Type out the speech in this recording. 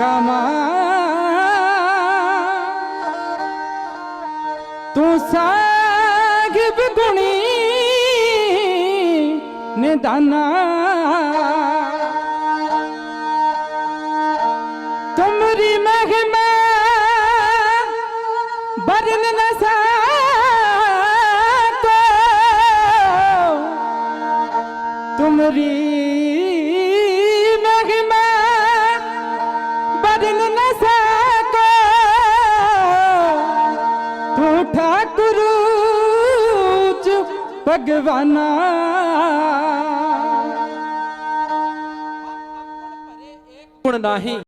ਗਾਵਾਂ। ਤੂੰ ਸਾਹਿਬ ਗੁਣੀ ਨਿਦਾਨਾ। ਤੁਮਰੀ ਮਹਿਮਾ ਬਰਨ ਨ ਸਕੋ। ਤੁਮਰੀ ਬਦਲ ਨ ਸਕੋ। ਤੂੰ ਠਾਕੁਰ ਚ ਭਗਵਾਨਾ। ਗੁਣ